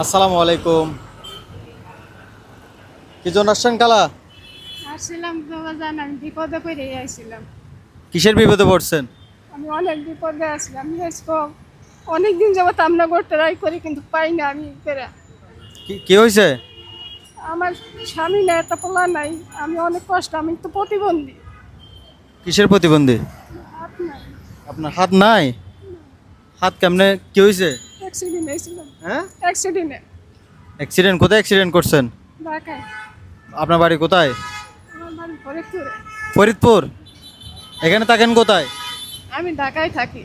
আসসালামু আলাইকুম। কি জন আসছেন কালা? আসছিলাম বাবা জান আমি বিপদে পড়ে আইছিলাম। কিসের বিপদে পড়ছেন? আমি অনেক বিপদে আসলাম অনেক দিন যাবত আমরা ট্রাই করি কিন্তু পাই না আমি পেরে কি কি হয়েছে আমার স্বামী নাই একটা পোলা নাই। আমি অনেক কষ্ট আমি তো প্রতিবন্ধী। কিসের প্রতিবন্ধী? আপনার হাত নাই? হাত কেমনে কি হয়েছে অ্যাক্সিডেন্ট হয়েছিলাম হ্যাঁ? অ্যাক্সিডেন্টে অ্যাক্সিডেন্ট কোথায় অ্যাক্সিডেন্ট করছেন? ঢাকায়। আপনার বাড়ি কোথায়? আমার বাড়ি ফরিদপুরে। ফরিদপুর? এখানে থাকেন কোথায়? আমি ঢাকায় থাকি।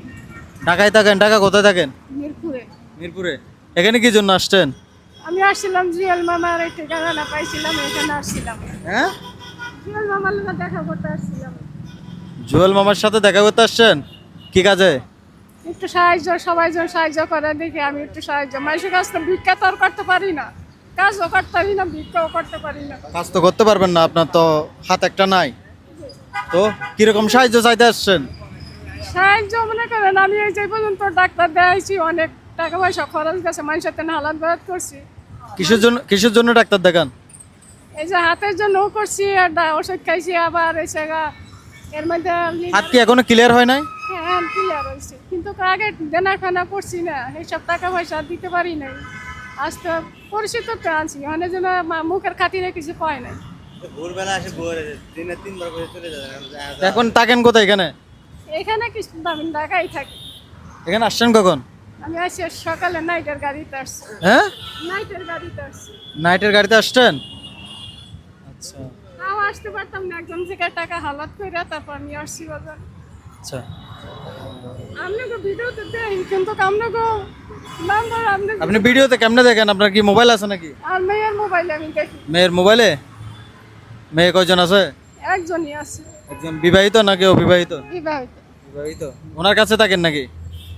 ঢাকায় থাকেন? ঢাকা কোথায় থাকেন? মিরপুরে। মিরপুরে। এখানে কি জন্য আসছেন? আমি আসছিলাম জিয়াল মামার এই ঠিকানা পাইছিলাম এখানে আসছিলাম। হ্যাঁ? জিয়াল মামার লোক দেখা করতে আসছিলাম। জুয়েল মামার সাথে দেখা করতে আসছেন? কি কাজে? একটু সাহায্য সবাই যেন সাহায্য করে দেখি আমি একটু সাহায্য। মানুষের কাছ থেকে ভিক্ষা তো আর করতে পারি না। কাজও করতে পারি না ভিক্ষাও করতে পারি না। কাজ তো করতে পারবেন না আপনার তো হাত একটা নাই। তো কীরকম সাহায্য চাইতে আসছেন? সাহায্য মনে করেন আমি এই যে পর্যন্ত ডাক্তার দেখাইছি অনেক টাকা পয়সা খরচ গেছে মানুষের তেন হালাত বাদ করছি। কিসের জন্য কিসের জন্য ডাক্তার দেখান? এই যে হাতের জন্যও করছি আর ওষুধ খাইছি আবার এই জায়গা এর মধ্যে হাত কি এখনও ক্লিয়ার হয় নাই? হ্যাঁ ক্লিয়ার হয়েছে। কিন্তু আগে দেনা খানা করছি না এইসব টাকা পয়সা দিতে পারি নাই। আজ তো পরিচিত তো আনছি মানে যেন মা- মুখের খাতিরে কিছু কয় নাই। ভোরবেলা আসে ভোর দিনে তিনবার করে চলে যাবে এখন থাকেন কোথায় এখানে? এখানে কিছু আমি ঢাকায় থাকি। এখানে আসছেন কখন? আমি আসি সকালে নাইটের গাড়িতে আসছি। হ্যাঁ? নাইটের গাড়িতে আসছি। নাইটের গাড়িতে আসছেন? আচ্ছা। তাও আসতে পারতাম না একজন থেকে টাকা হালাত করে তারপর আমি আসছি বাজার। আচ্ছা। আপনি ভিডিওতে কেমনে দেখেন? আপনার কি মোবাইল আছে নাকি? মেয়ের মোবাইলে মেয়ে কয়জন আছে? একজনই আছে। একজন বিবাহিত নাকি অবিবাহিত? বিবাহিত। বিবাহিত। ওনার কাছে থাকেন নাকি?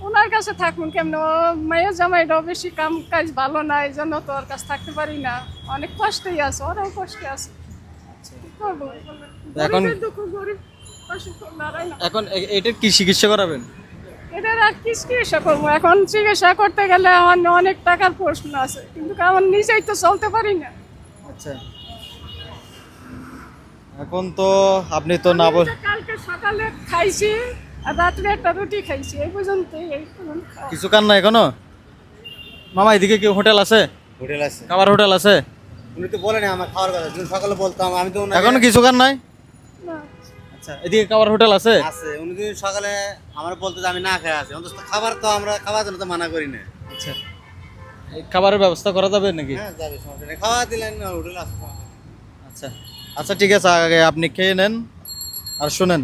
ওনার কাছে থাকুন কেমন? মায়ের জামাইটাও বেশি কাম কাজ ভালো না এই জন্য তো ওর কাছে থাকতে পারি না। অনেক কষ্টই আছে ওরাও কষ্টে আছে। কি করব? এখন- দুঃখ গরিব এখন এটার কি চিকিৎসা করাবেন? এটার আর কি চিকিৎসা করব? এখন চিকিৎসা করতে গেলে আমার অনেক টাকার প্রশ্ন আছে। কিন্তু আমার নিজেই তো চলতে পারি না। আচ্ছা। এখন তো আপনি তো না বল কালকে সকালে খাইছি আর রাত্রে একটা রুটি খাইছি এই পর্যন্ত এই কিছু কান না এখনও? মামা এদিকে কি হোটেল আছে? হোটেল আছে। খাবার হোটেল আছে? উনি তো বলেনি আমার খাওয়ার কথা সকালে বলতাম আমি তো এখনও কিছু কান নাই? না। আচ্ছা। এদিকে খাবার হোটেল আছে? আছে উনি যদি সকালে আমার বলতে যে আমি না খেয়ে আছি অন্তত খাবার তো আমরা খাওয়ার জন্য তো মানা করি না। আচ্ছা। এই খাবারের ব্যবস্থা করা যাবে নাকি? হ্যাঁ যাবে সমস্যা নেই। খাওয়া দিলেন হোটেল আছে আচ্ছা। আচ্ছা ঠিক আছে আগে আপনি খেয়ে নেন আর শুনেন।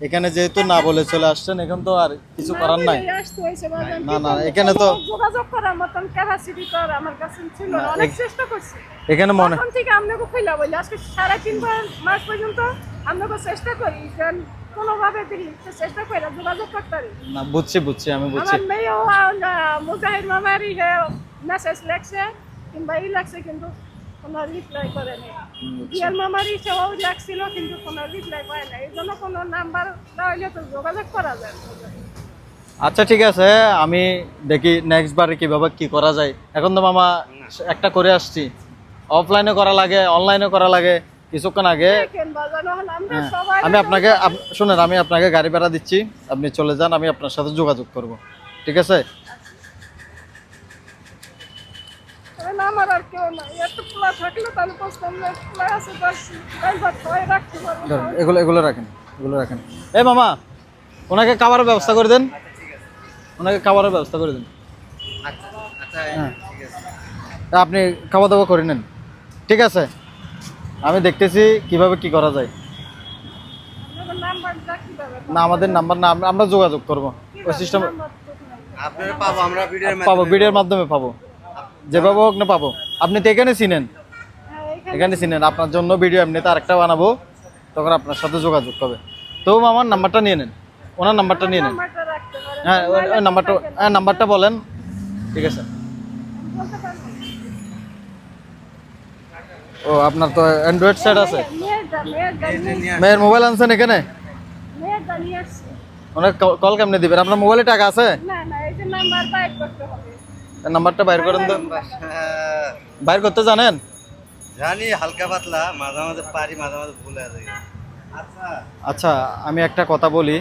এখানে যেহেতু না বলে চলে আসছেন এখন তো আর কিছু করার নাই। না, না, এখানে তো- যোগাযোগ করার মতন ক্যাপাসিটি তো আমার কাছে ছিল অনেক চেষ্টা করছি। এখানে মনে থেকে আপনাকে খুলে বলি আজকে সাড়ে তিন বার- মাস পর্যন্ত আপনাকে চেষ্টা করি যেন কোনোভাবে দেখি একটু চেষ্টা করে যোগাযোগ করতে পারি। না বুঝছি বুঝছি আমি বুঝছি। আমার মেয়েও মুজাহির মামারই মেসেজ লেখছে কিংবা ই লাগছে কিন্তু কোনো রিপ্লাই করেনি বিয়ার মামারই সেও লাগছিল কিন্তু কোনো রিপ্লাই করে না এই জন্য কোনো নাম্বার তাহলে তো যোগাযোগ করা যায়। আচ্ছা ঠিক আছে আমি দেখি নেক্সট বারে কীভাবে কি করা যায়। এখন তো মামা একটা করে আসছি। অফলাইনে করা লাগে অনলাইনে করা লাগে। কিছুক্ষণ আগে আমরা হ্যাঁ, আমি আপনাকে আপ- শুনেন আমি আপনাকে গাড়ি ভাড়া দিচ্ছি। আপনি চলে যান আমি আপনার সাথে যোগাযোগ করব। ঠিক আছে? এগুলো এগুলো রাখেন এগুলো রাখেন। এ মামা ওনাকে খাবারের ব্যবস্থা করে দেন। ওনাকে খাবারের ব্যবস্থা করে দেন। আচ্ছা আচ্ছা হ্যাঁ। তা আপনি খাওয়া দাওয়া করে নেন। ঠিক আছে? আমি দেখতেছি কীভাবে কি করা যায়। না আমাদের নাম্বার না আমরা- যোগাযোগ করব। ওই সিস্টেম পাবো আমরা ভিডিওর পাবো ভিডিওর মাধ্যমে পাবো। যেভাবে হোক না পাবো। আপনি তো এখানে চিনেন। এখানে চিনেন। আপনার জন্য ভিডিও এমনিতে আরেকটা বানাবো। তখন আপনার সাথে যোগাযোগ হবে। তো আমার নাম্বারটা নিয়ে নেন। ওনার নাম্বারটা নিয়ে নেন। হ্যাঁ ওই নাম্বারটা হ্যাঁ নাম্বারটা বলেন। ঠিক আছে। ও আপনার তো অ্যান্ড্রয়েড সেট আছে? মেয়ের মোবাইল আনছেন এখানে? ওনার কল কেমনে দিবেন? আপনার মোবাইলে টাকা আছে? নাম্বারটা বাইর করেন তো। বাইর করতে জানেন? জানি হালকা পাতলা মাঝে মাঝে পারি মাঝে মাঝে ভুল যায়। আচ্ছা। আচ্ছা আমি একটা কথা বলি।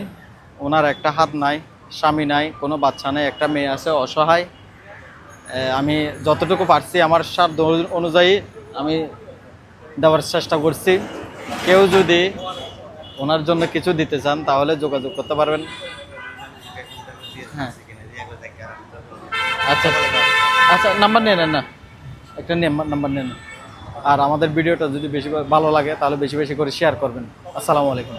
ওনার একটা হাত নাই স্বামী নাই কোনো বাচ্চা নেই একটা মেয়ে আছে অসহায়। আমি যতটুকু পারছি আমার সাধ্য অনু- অনুযায়ী আমি দেওয়ার চেষ্টা করছি। কেউ যদি ওনার জন্য কিছু দিতে চান, তাহলে যোগাযোগ করতে পারবেন। হ্যাঁ। আচ্ছা। আচ্ছা নাম্বার নিয়ে নেন না। একটা নাম্বার নেন। আর আমাদের ভিডিওটা যদি বেশি ভালো লাগে, তাহলে বেশি বেশি করে শেয়ার করবেন। আসসালামু আলাইকুম।